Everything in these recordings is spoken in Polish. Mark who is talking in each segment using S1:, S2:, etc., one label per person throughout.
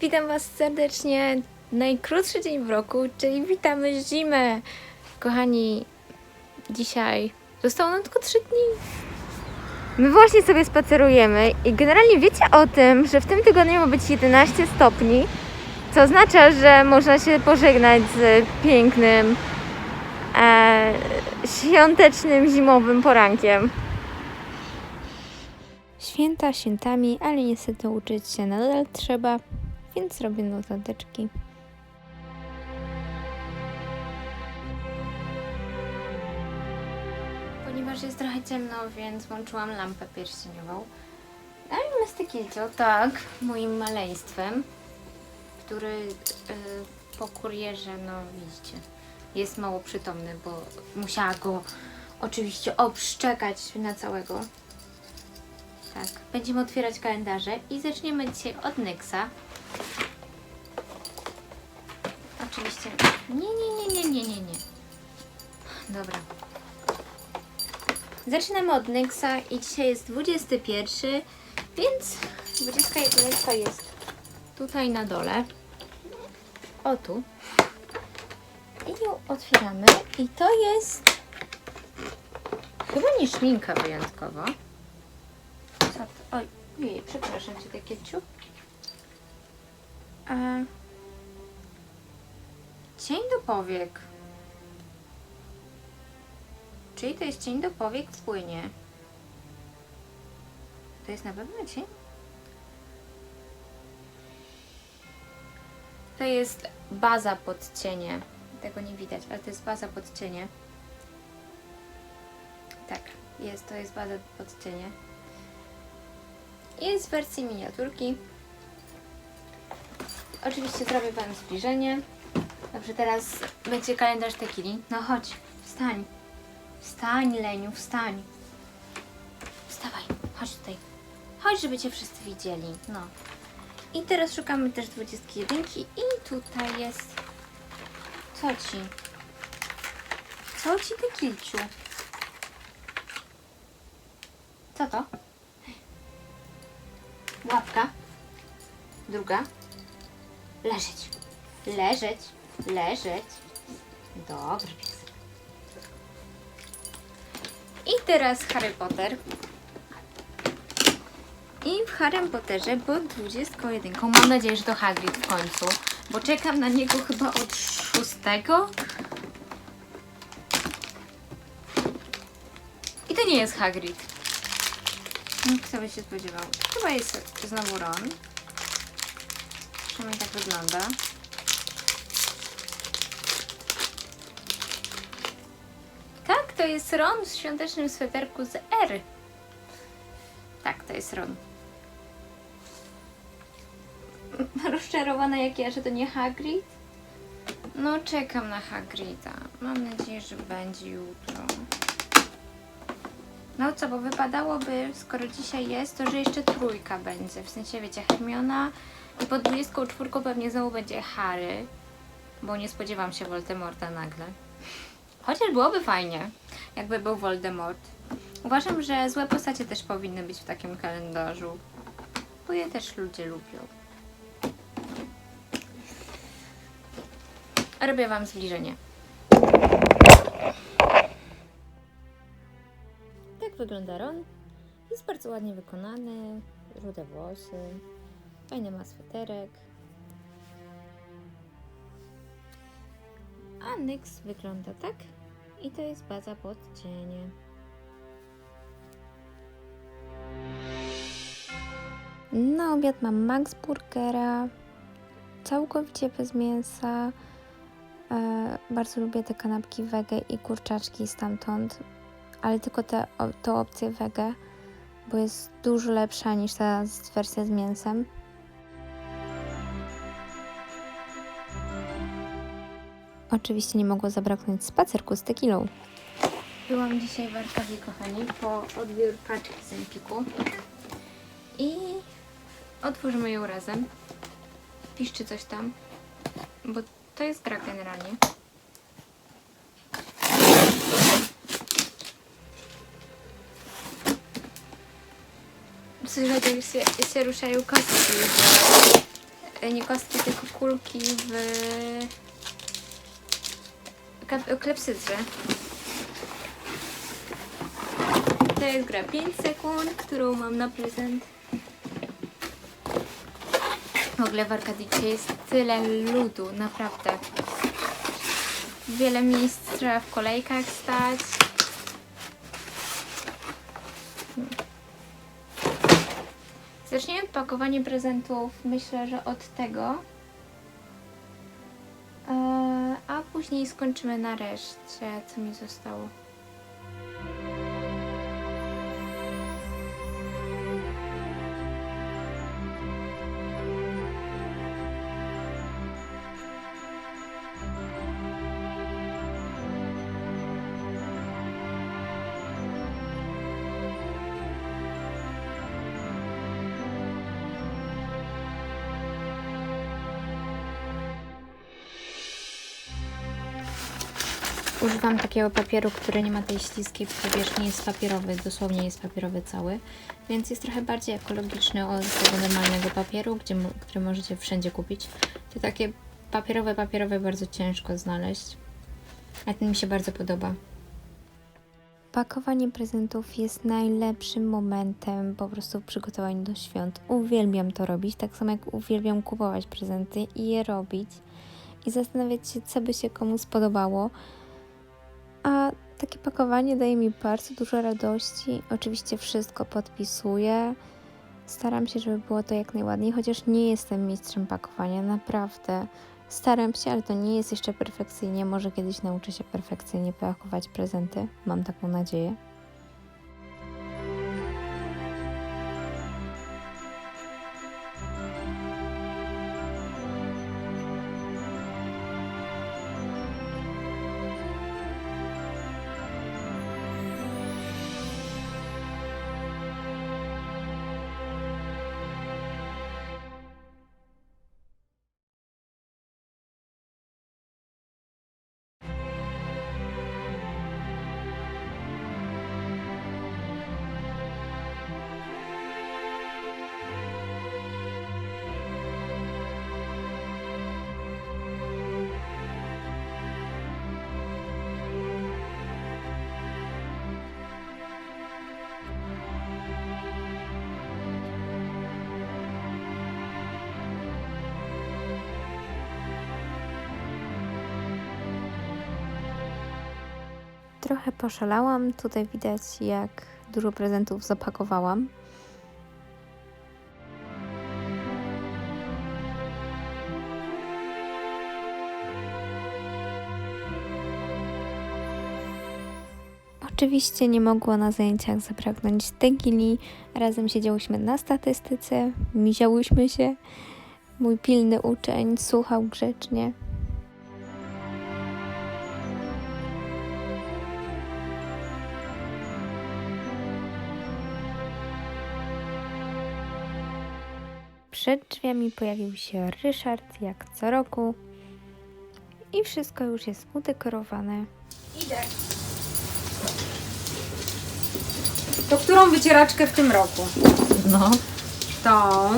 S1: Witam Was serdecznie. Najkrótszy dzień w roku, czyli witamy zimę. Kochani, dzisiaj zostało nam tylko 3 dni. My właśnie sobie spacerujemy i generalnie wiecie o tym, że w tym tygodniu ma być 11 stopni, co oznacza, że można się pożegnać z pięknym, e, świątecznym, zimowym porankiem. Święta świętami, ale niestety uczyć się nadal trzeba, więc robię notateczki. Ponieważ jest trochę ciemno, więc włączyłam lampę pierścieniową. No i Mystykilcio, tak, moim maleństwem, który y, po kurierze, no widzicie, jest mało przytomny, bo musiała go oczywiście obszczekać na całego. Tak, będziemy otwierać kalendarze i zaczniemy dzisiaj od Nyxa. Oczywiście. Nie, nie, nie, nie, nie, nie, nie. Dobra. Zaczynamy od Nyxa i dzisiaj jest 21, więc 21 jest tutaj na dole. O tu. I ją otwieramy i to jest chyba nie szminka wyjątkowo. Co to? Oj, jej, przepraszam cię, takie. A... Cień do powiek. Czyli to jest cień do powiek w płynie. To jest na pewno cień? To jest baza pod cienie. Tego nie widać, ale to jest baza pod cienie. Tak, jest, to jest baza pod cienie. Jest w wersji miniaturki. Oczywiście zrobię Wam zbliżenie. Dobrze, teraz będzie kalendarz Tekili. No chodź, wstań. Wstań, Leniu, wstań. Wstawaj, chodź tutaj. Chodź, żeby Cię wszyscy widzieli. No. I teraz szukamy też 21 i tutaj jest... Co Ci? Co Ci, Tekilciu? Co to? Łapka. Druga. Leżeć. Leżeć. Leżeć. Dobry piesek. I teraz Harry Potter. I w Harry Potterze pod 21. Mam nadzieję, że to Hagrid w końcu. Bo czekam na niego chyba od szóstego. I to nie jest Hagrid. No, Kto by się spodziewał? Chyba jest znowu Ron. Przynajmniej tak wygląda. Tak, to jest Ron w świątecznym sweterku z R. Tak, to jest Ron. Rozczarowana jak ja, że to nie Hagrid? No, czekam na Hagrida. Mam nadzieję, że będzie jutro. No co, bo wypadałoby, skoro dzisiaj jest, to że jeszcze trójka będzie. W sensie, wiecie, Hermiona i po 24 pewnie znowu będzie Harry, bo nie spodziewam się Voldemorta nagle. Chociaż byłoby fajnie, jakby był Voldemort. Uważam, że złe postacie też powinny być w takim kalendarzu, bo je też ludzie lubią. Robię Wam zbliżenie. Tak wygląda Ron. Jest bardzo ładnie wykonany, rude włosy, fajny ma sweterek. A Nyx wygląda tak i to jest baza pod cienie. Na obiad mam Max Burgera, całkowicie bez mięsa. E, bardzo lubię te kanapki wege i kurczaczki stamtąd, ale tylko tą opcję wege, bo jest dużo lepsza niż ta wersja z mięsem. Oczywiście nie mogło zabraknąć spacerku z tequilą. Byłam dzisiaj w Warszawie, kochani, po odbiór paczki z Empiku i otworzymy ją razem. Piszczy coś tam, bo to jest gra generalnie. Słychać, jak się, się ruszają kostki. e, nie kostki, tylko kulki w klepsydrze. To jest gra 5 sekund, którą mam na prezent. W ogóle w Arkadicie jest tyle ludu, naprawdę. Wiele miejsc trzeba w kolejkach stać. Zaczniemy od pakowania prezentów, myślę, że od tego. Później skończymy na reszcie, co mi zostało. Używam takiego papieru, który nie ma tej śliskiej powierzchni, jest papierowy, dosłownie jest papierowy cały, więc jest trochę bardziej ekologiczny od tego normalnego papieru, gdzie, który możecie wszędzie kupić. To takie papierowe, papierowe bardzo ciężko znaleźć, a ten mi się bardzo podoba. Pakowanie prezentów jest najlepszym momentem po prostu w przygotowaniu do świąt. Uwielbiam to robić, tak samo jak uwielbiam kupować prezenty i je robić i zastanawiać się, co by się komu spodobało. A takie pakowanie daje mi bardzo dużo radości. Oczywiście wszystko podpisuję. Staram się, żeby było to jak najładniej, chociaż nie jestem mistrzem pakowania, naprawdę. Staram się, ale to nie jest jeszcze perfekcyjnie. Może kiedyś nauczę się perfekcyjnie pakować prezenty. Mam taką nadzieję. Trochę poszalałam. Tutaj widać, jak dużo prezentów zapakowałam. Oczywiście nie mogło na zajęciach zabraknąć tegili. Razem siedziałyśmy na statystyce, miziałyśmy się. Mój pilny uczeń słuchał grzecznie. Przed drzwiami pojawił się Ryszard, jak co roku. I wszystko już jest udekorowane.
S2: Idę. To którą wycieraczkę w tym roku?
S1: No.
S2: Tą.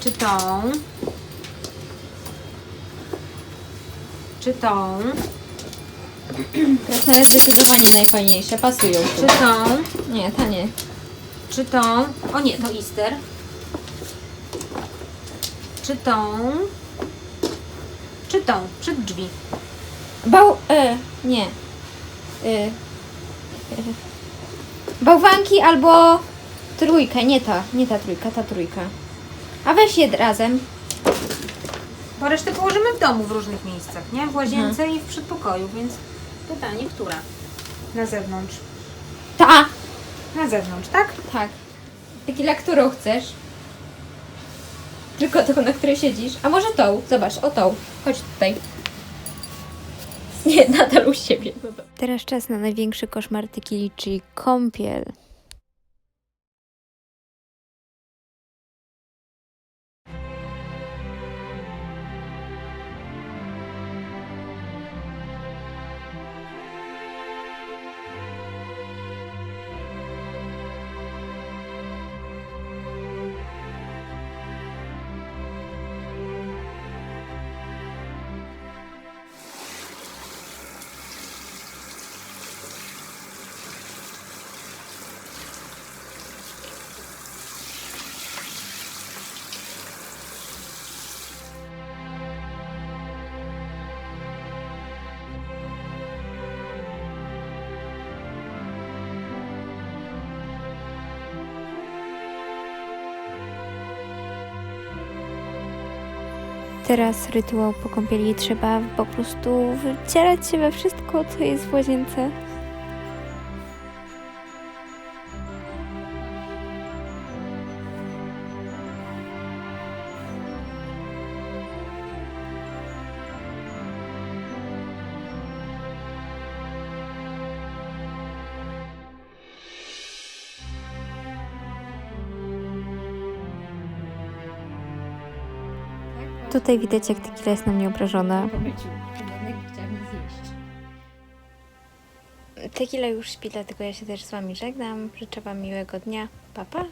S2: Czy tą? Czy tą?
S1: Krasna jest zdecydowanie najfajniejsza, pasują
S2: Czy tą?
S1: Nie, ta nie.
S2: Czy tą? O nie, to Easter. Czy tą? Czy tą? Przed drzwi.
S1: Bał... E, nie. E, e, bałwanki albo trójkę, nie ta, nie ta trójka, ta trójka. A weź je razem.
S2: Bo resztę położymy w domu w różnych miejscach, nie? W łazience i w przedpokoju, więc pytanie, która? Na zewnątrz.
S1: Ta!
S2: Na zewnątrz, tak?
S1: Tak. Taki, dla którą chcesz? Tylko tą, na której siedzisz. A może tą? Zobacz, o tą. Chodź tutaj. Nie, nadal u siebie. Teraz czas na największy koszmar Tykili, czyli kąpiel. Teraz rytuał po kąpieli trzeba po prostu wcierać się we wszystko, co jest w łazience. Tutaj widać, jak tequila jest na mnie obrażona. Tequila już śpi, dlatego ja się też z Wami żegnam. Życzę Wam miłego dnia. Pa, pa!